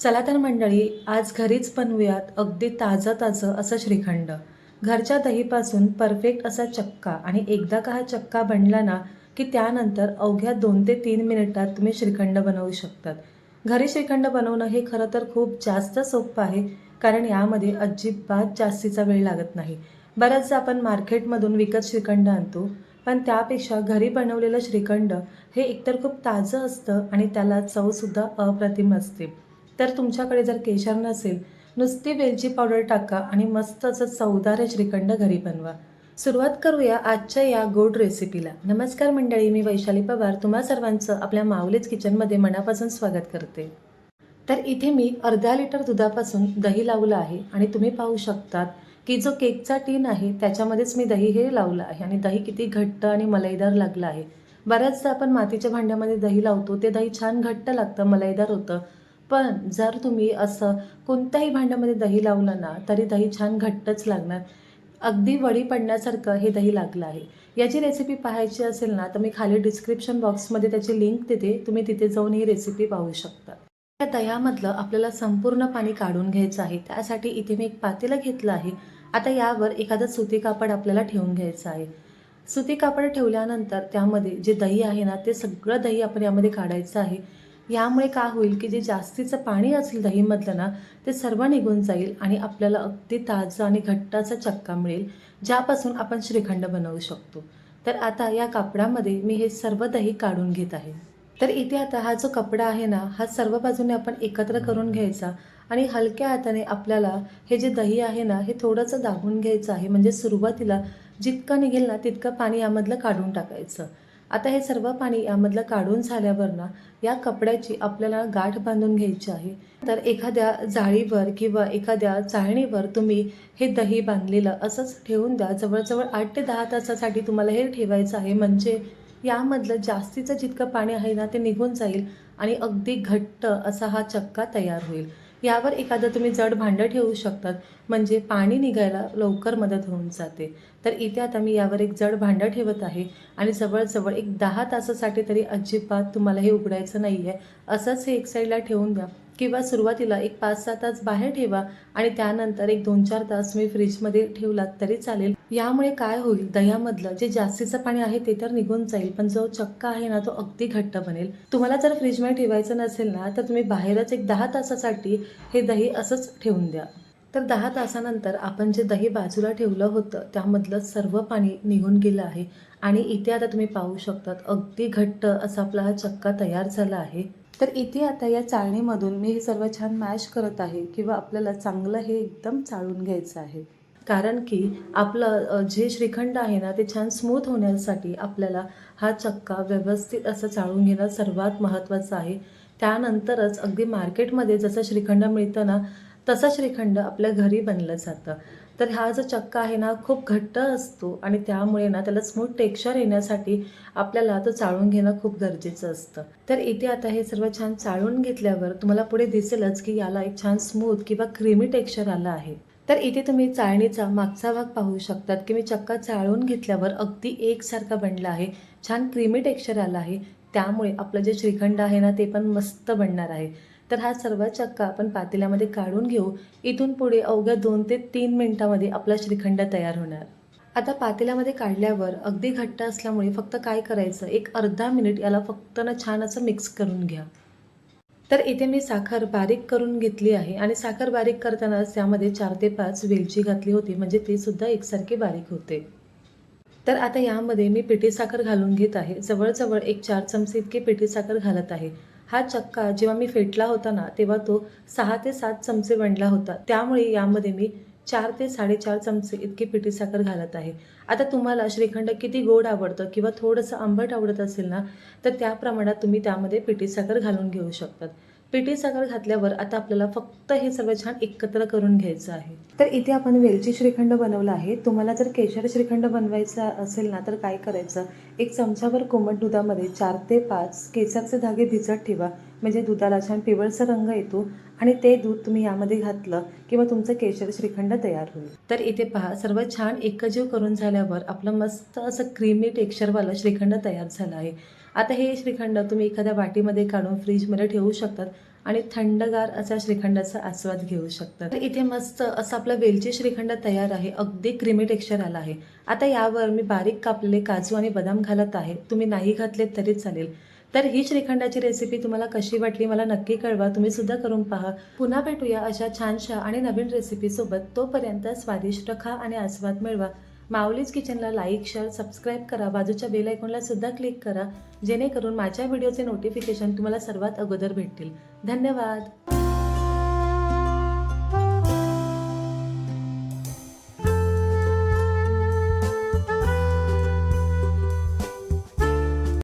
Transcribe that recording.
चला तर मंडळी आज घरीच बनवूयात अगदी ताजं ताजं असं श्रीखंड. घरच्या दहीपासून परफेक्ट असा चक्का आणि एकदा का हा चक्का बनला ना की त्यानंतर अवघ्या दोन ते तीन मिनिटात तुम्ही श्रीखंड बनवू शकतात. घरी श्रीखंड बनवणं हे खरं तर खूप जास्त सोपं आहे कारण यामध्ये अजिबात जास्तीचा वेळ लागत नाही. बऱ्याचदा आपण मार्केटमधून विकत श्रीखंड आणतो पण त्यापेक्षा घरी बनवलेलं श्रीखंड हे एकतर खूप ताजं असतं आणि त्याला चवसुद्धा अप्रतिम असते. तर तुमच्याकडे जर केशर नसेल नुसती वेलची पावडर टाका आणि मस्त असं चवदार श्रीखंड घरी बनवा. सुरुवात करूया आजच्या या गोड रेसिपीला नमस्कार मंडळी मी वैशाली पवार. तुम्हा सर्वांचं आपल्या माऊलीच किचनमध्ये मनापासून स्वागत करते. तर इथे मी अर्धा लिटर दुधापासून दही लावलं आहे आणि तुम्ही पाहू शकतात की जो केकचा टीन आहे त्याच्यामध्येच मी दही हे लावलं आहे आणि दही किती घट्ट आणि मलईदार लागलं आहे. बऱ्याचदा आपण मातीच्या भांड्यामध्ये दही लावतो ते दही छान घट्ट लागतं मलईदार होतं. पण जर तुम्ही असं कोणत्याही भांड्यामध्ये दही लावलं ना तरी दही छान घट्टच लागणार. अगदी वडी पडण्यासारखं हे दही लागलं आहे. याची रेसिपी पाहायची असेल ना तर मी खाली डिस्क्रिप्शन बॉक्समध्ये त्याची लिंक देते. तुम्ही तिथे जाऊन ही रेसिपी पाहू शकता. त्या दह्यामधलं आपल्याला संपूर्ण पाणी काढून घ्यायचं आहे. त्यासाठी इथे मी एक पातेलं घेतलं आहे. आता यावर एखादं सुती कापड आपल्याला ठेवून घ्यायचं आहे. सुती कापड ठेवल्यानंतर त्यामध्ये जे दही आहे ना ते सगळं दही आपण यामध्ये काढायचं आहे. यामुळे काय होईल की जे जास्तीचं पाणी असेल दहीमधलं ना ते सर्व निघून जाईल आणि आपल्याला अगदी ताजा आणि घट्टाचा चक्का मिळेल ज्यापासून आपण श्रीखंड बनवू शकतो. तर आता या कापडामध्ये मी हे सर्व दही काढून घेत आहे. तर इथे आता हा जो कपडा आहे ना हा सर्व बाजूने आपण एकत्र करून घ्यायचा आणि हलक्या हाताने आपल्याला हे जे दही आहे ना हे थोडंसं दाबून घ्यायचं आहे. म्हणजे सुरुवातीला जितकं निघेल ना तितकं पाणी यामधलं काढून टाकायचं. आता हे सर्व पाणी यामधलं काढून झाल्यावर ना या कपड्याची आपल्याला गाठ बांधून घ्यायची आहे. तर एखाद्या जाळीवर किंवा एखाद्या चाळणीवर तुम्ही हे दही बांधलेलं असंच ठेवून द्या. जवळजवळ आठ ते दहा तासासाठी तुम्हाला हे ठेवायचं आहे. म्हणजे यामधलं जास्तीचं जितकं पाणी आहे ना ते निघून जाईल आणि अगदी घट्ट असा हा चक्का तयार होईल. यावर एखादं तुम्ही जड भांडं ठेवू शकतात. म्हणजे पाणी निघायला लवकर मदत होऊन जाते. तर इथे आता मी यावर एक जड भांडं ठेवत आहे आणि जवळजवळ एक दहा तासासाठी तरी अजिबात तुम्हाला हे उघडायचं नाही आहे असंच हे एक साईडला ठेवून द्या. किंवा सुरुवातीला एक पाच सहा तास बाहेर ठेवा आणि त्यानंतर एक दोन चार तास तुम्ही फ्रीजमध्ये ठेवलात तरी चालेल. यामुळे काय होईल? दह्यामधलं जे जास्तीचं पाणी आहे ते तर निघून जाईल पण जो चक्का आहे ना तो अगदी घट्ट बनेल. तुम्हाला जर फ्रीजमध्ये ठेवायचं नसेल ना तर तुम्ही बाहेरच एक दहा तासासाठी हे दही असंच ठेवून द्या. तर दहा तासानंतर आपण जे दही बाजूला ठेवलं होतं त्यामधलं सर्व पाणी निघून गेलं आहे. आणि इथे आता तुम्ही पाहू शकतात अगदी घट्ट असा आपला हा चक्का तयार झाला आहे. तर इथे आता या चाळणीमधून मी हे सर्व छान मॅश करत आहे किंवा आपल्याला चांगलं हे एकदम चाळून घ्यायचं आहे. कारण की आपलं जे श्रीखंड आहे ना ते छान स्मूथ होण्यासाठी आपल्याला हा चक्का व्यवस्थित असं चाळून घेणं सर्वात महत्त्वाचं आहे. त्यानंतरच अगदी मार्केटमध्ये जसं श्रीखंड मिळतं ना तसा श्रीखंड आपल्या घरी बनलं जातं. तर हा जो चक्का आहे ना खूप घट्ट असतो. आणि त्यामुळे ना त्याला स्मूथ टेक्स्चर येण्यासाठी आपल्याला तो चाळून घेणं खूप गरजेचं असतं. तर इथे आता हे सर्व छान चाळून घेतल्यावर तुम्हाला पुढे दिसेलच की याला एक छान स्मूथ किंवा क्रीमी टेक्स्चर आलं आहे. तर इथे तुम्ही चाळणीचा मागचा भाग पाहू शकतात की मी चक्का चाळून घेतल्यावर अगदी एकसारखा बनला आहे. छान क्रीमी टेक्स्चर आला आहे. त्यामुळे आपलं जे श्रीखंड आहे ना ते पण मस्त बनणार आहे. तर हा सर्व चक्का आपण पातेल्यामध्ये काढून घेऊ. इथून पुढे अवघ्या दोन ते तीन मिनिटामध्ये आपला श्रीखंड तयार होणार. आता पातेल्यामध्ये काढल्यावर अगदी घट्ट असल्यामुळे फक्त काय करायचं? एक अर्धा मिनिट याला फक्त ना छान असं मिक्स करून घ्या. तर इथे मी साखर बारीक करून घेतली आहे आणि साखर बारीक करतानाच त्यामध्ये चार ते पाच वेलची घातली होती म्हणजे ती सुद्धा एकसारखी बारीक होते. तर आता यामध्ये मी पिठी साखर घालून घेत आहे. जवळजवळ एक चार चमचे इतकी पिठी साखर घालत आहे. हा चक्का जेव्हा मी फेटला होता ना तेव्हा तो सहा ते सात चमचे बनला होता. त्यामुळे यामध्ये मी चार ते साडेचार चमचे इतकी पिठी साखर घालत आहे. आता तुम्हाला श्रीखंड किती गोड आवडतं किंवा थोडंसं आंबट आवडत असेल ना तर त्या प्रमाणात तुम्ही त्यामध्ये पिठी साखर घालून घेऊ शकतात. पिठी साखर घातल्यावर आता आपल्याला फक्त हे सर्व छान एकत्र करून घ्यायचं आहे. तर इथे आपण वेलची श्रीखंड बनवला आहे. तुम्हाला जर केशर श्रीखंड बनवायचा असेल ना तर काय करायचं? एक चमचाभर कोमट दुधामध्ये चार ते पाच केसरचे धागे भिजत ठेवा. म्हणजे दुधाला छान पिवळसर रंग येतो आणि ते दूध तुम्ही यामध्ये घातलं किंवा तुमचं केशर श्रीखंड तयार होईल. तर इथे पहा सर्व छान एकजीव करून झाल्यावर आपलं मस्त असं क्रीमी टेक्स्चरवालं श्रीखंड तयार झालं आहे. आता हे श्रीखंड तुम्ही एखाद्या वाटीमध्ये काढून फ्रीजमध्ये ठेवू शकतात आणि थंडगार असा श्रीखंडाचा आस्वाद घेऊ शकतात. तर इथे मस्त असं आपलं वेलची श्रीखंड तयार आहे. अगदी क्रीमी टेक्स्चर आला आहे. आता यावर मी बारीक कापलेले काजू आणि बदाम घालत आहे. तुम्ही नाही घातले तरी चालेल. तर ही श्रीखंडाची रेसिपी तुम्हाला कशी वाटली मला नक्की कळवा. तुम्ही सुद्धा करून पहा. पुन्हा भेटूया अशा छानशा आणि नवीन रेसिपीसोबत तोपर्यंत स्वादिष्ट खा आणि आस्वाद मिळवा. माऊलीज किचनला लाईक शेअर सबस्क्राईब करा. बाजूच्या बेल आयकॉनला सुद्धा क्लिक करा. जेणेकरून माझ्या व्हिडिओचे नोटिफिकेशन तुम्हाला सर्वात अगोदर भेटतील. धन्यवाद.